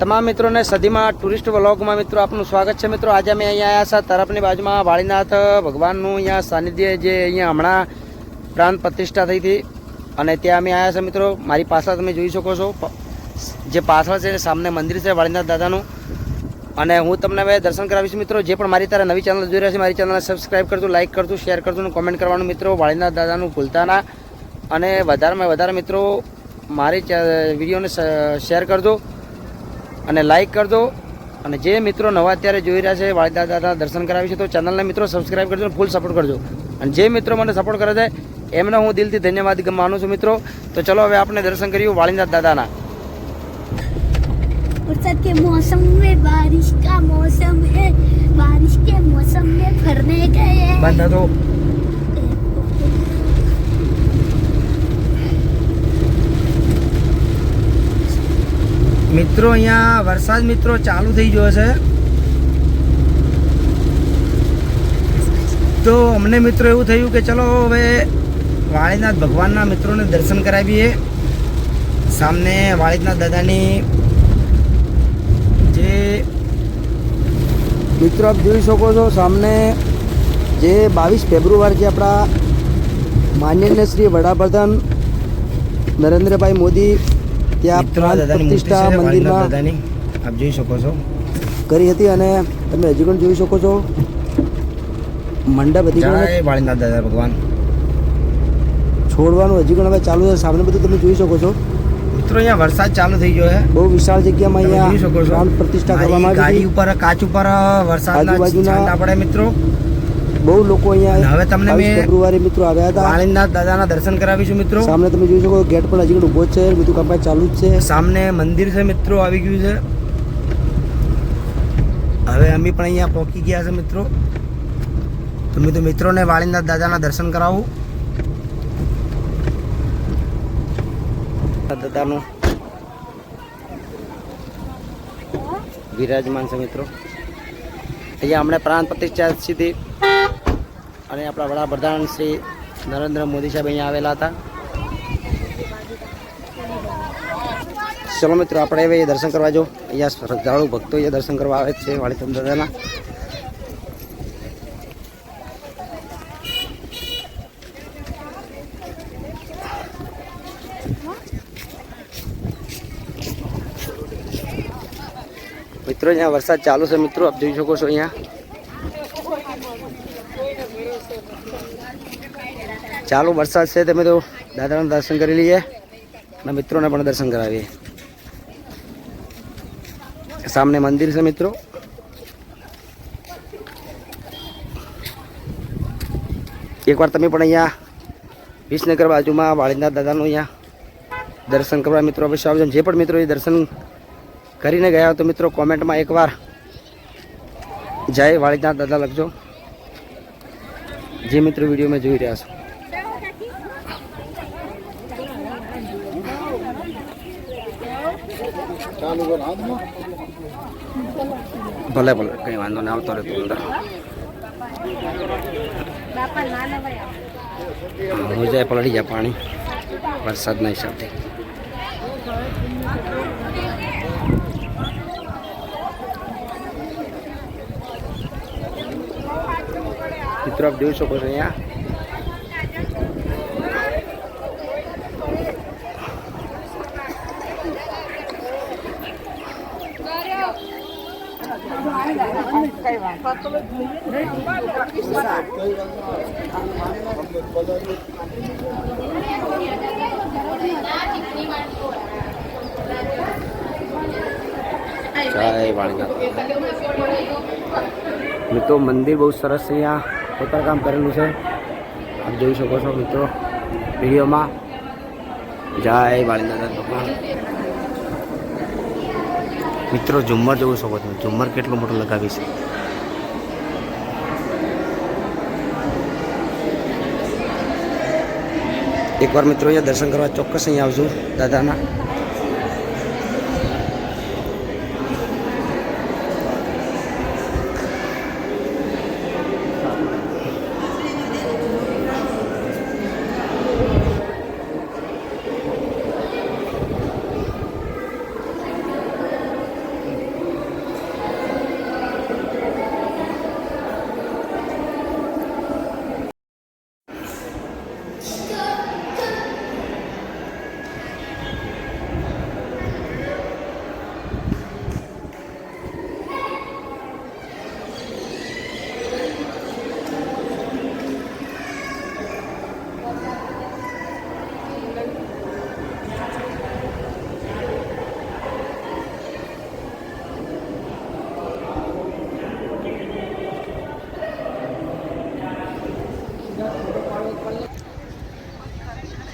તમામ મિત્રોને સદીમાં ટુરિસ્ટ વ્લોગમાં મિત્રો આપનું સ્વાગત છે. મિત્રો, આજે અમે અહીંયા આવ્યા છે તરફની બાજુમાં વાળીનાથ ભગવાનનું અહીંયા સાનિધ્ય જે અહીંયા હમણાં પ્રાંત પ્રતિષ્ઠા થઈ હતી અને ત્યાં અમે આવ્યા છે મિત્રો. મારી પાછળ તમે જોઈ શકો છો. જે પાછળ છે સામને મંદિર છે, વાળીનાથ દાદાનું. અને હું તમને હવે દર્શન કરાવીશ મિત્રો. જે પણ મારી તારા નવી ચેનલ જોઈ રહ્યા છે, મારી ચેનલને સબસ્ક્રાઈબ કરજો લાઇક કરજો શેર કરજો અને કોમેન્ટ કરવાનું મિત્રો વાળીનાથ દાદાનું ભૂલતા ના. અને વધારેમાં વધારે મિત્રો મારી વિડીયોને શેર કરજો. અને લાઇક કરજો અને જે મિત્રો નવા અત્યારે જોઈ રહ્યા છે વાળીદાસ દાદા દર્શન કરાવી છે તો ચેનલને મિત્રો સબસ્ક્રાઈબ કરજો અને ફૂલ સપોર્ટ કરજો અને જે મિત્રો મને સપોર્ટ કરે છે એમને હું દિલથી ધન્યવાદ માનું છું મિત્રો તો ચલો હવે આપણે દર્શન કર્યું વાળીનાથ દાદાના बरसात के मौसम में बारिश का मौसम है बारिश के मौसम में फरने गए બંધ હતો મિત્રો, અહીંયા વરસાદ મિત્રો ચાલુ થઈ ગયો છે. તો અમને મિત્રો એવું થયું કે ચલો હવે વાળીનાથ ભગવાનના મિત્રોને દર્શન કરાવીએ. સામને વાળીનાથ દાદાની જે મિત્રો આપ જોઈ શકો છો, સામને જે બાવીસ ફેબ્રુઆરી આપણા માનનીય શ્રી વડાપ્રધાન નરેન્દ્રભાઈ મોદી ત્યાં પ્રાંત પ્રતિષ્ઠા મંદિરમાં આપ જોઈ શકો છો. કરી હતી અને તમે હજી પણ જોઈ શકો છો. મંડપ હતી પણ દાદા ભગવાન. છોડવાનું હજી પણ હવે ચાલુ છે. સામે બધું તમે જોઈ શકો છો. મિત્રો અહીંયા વરસાદ ચાલુ થઈ ગયો છે. બહુ વિશાળ જગ્યામાં અહીંયા જોઈ શકો અહીંયા છો પ્રતિષ્ઠા કરવામાં આવી ગાડી ઉપર કાચ ઉપર વરસાદના છાંટા પડે મિત્રો. બહુ લોકો અહીંયા હવે તમને મેં ફેબ્રુઆરી મિત્રો આવ્યા હતા. વાળીનાથ દાદાના દર્શન કરાવીશું મિત્રો. સામે તમે જોઈ શકો ગેટ પણ હજી ઊભો છે બધું કામ ચાલુ જ છે. સામને મંદિર છે મિત્રો આવી ગયું છે. હવે અમે પણ અહીંયા પહોંચી ગયા છે મિત્રો. તમે તો મિત્રોને વાળીનાથ દાદાના દર્શન કરાવું. દાદાનું વિરાજમાન છે મિત્રો. અહીંયા હમણાં પ્રાણ પ્રતિષ્ઠા સીધી અને આપણા વડાપ્રધાન શ્રી નરેન્દ્ર મોદી સાહેબ અહીંયા આવેલા હતા. ચલો મિત્રો, આપણે હવે દર્શન કરવા જો. અહીંયા શ્રદ્ધાળુ ભક્તો અહીંયા દર્શન કરવા આવે છે વાળીતમ દાદાના. મિત્રો, અહીંયા વરસાદ ચાલુ છે મિત્રો, આપ જોઈ શકો છો અહીંયા. ચાલુ વરસાદ છે તમે તો દાદાના દર્શન કરી લઈએ અને મિત્રોને પણ દર્શન કરાવીએ. સામને મંદિર છે મિત્રો. એકવાર તમે પણ અહીંયા વિસનગર બાજુમાં વાળીનાથ દાદાનું અહીંયા દર્શન કરવા મિત્રો અવશ્ય આવજો. જે પણ મિત્રો એ દર્શન કરીને ગયા તો મિત્રો કોમેન્ટમાં એકવાર જય વાળીનાથ દાદા લખજો. જે મિત્રો વીડિયો મેં જોઈ રહ્યા છો. ભલે ભલે, કંઈ વાંધો નહીં, આવતો રહેતો અંદર. મોજાએ પલળી જાય પાણી, વરસાદના હિસાબથી મિત્રો, આપ જોઈ શકો છો અહીંયા. જય વાણીનાથ મિત્રો મંદિર બહુ સરસ છે અહીંયા કોતરકામ કરેલું છે આપ જોઈ શકો છો મિત્રો વિડીયોમાં જય વાણીનાથ ભગવાન મિત્રો, ઝુમ્મર જોઈ શકો તમે? ઝુમ્મર કેટલું મોટું લગાવી છે? એકવાર મિત્રો અહીંયા દર્શન કરવા ચોક્કસ અહીંયા આવજો, દાદાના.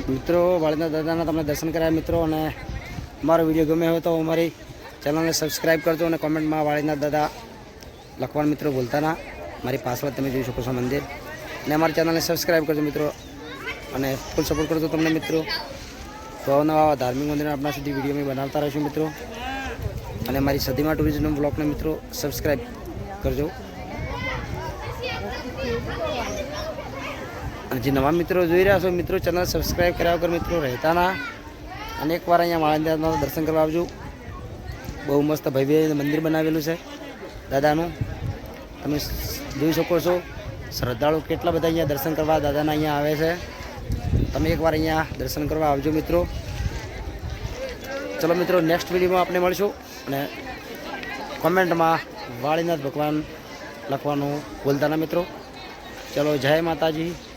મિત્રો, વાળીના દાદાના તમને દર્શન કરાયા મિત્રો, અને અમારો વીડિયો ગમ્યો હોય તો અમારી ચેનલને સબસ્ક્રાઈબ કરજો અને કોમેન્ટમાં વાળીના દાદા લખવાનું મિત્રો ભૂલતા ના. મારી પાછળ તમે જોઈ શકો છો મંદિર. અને અમારી ચેનલને સબસ્ક્રાઈબ કરજો મિત્રો, અને ફૂલ સપોર્ટ કરજો તમને મિત્રો. તો નવા ધાર્મિક મંદિર આપણા સુધી વીડિયો મેં બનાવતા રહીશું મિત્રો. અને મારી સદીમાં ટુરિઝમ બ્લોગને મિત્રો સબસ્ક્રાઈબ કરજો. અને જે નવા મિત્રો જોઈ રહ્યા છો, મિત્રો ચેનલ સબસ્ક્રાઈબ કર્યા વગર મિત્રો રહેતા ના. અને એકવાર અહીંયા માળંદાના દર્શન કરવા આવજો. બહુ મસ્ત ભવ્ય મંદિર બનાવેલું છે દાદાનું. તમે જોઈ શકો છો શ્રદ્ધાળુ કેટલા બધા અહીંયા દર્શન કરવા દાદાના અહીંયા આવે છે. તમે એકવાર અહીંયા દર્શન કરવા આવજો મિત્રો. ચલો મિત્રો નેક્સ્ટ વિડીયોમાં આપણે મળીશું. અને કોમેન્ટમાં વાળીનાથ ભગવાન લખવાનું ભૂલતા ના મિત્રો. ચલો, જય માતાજી.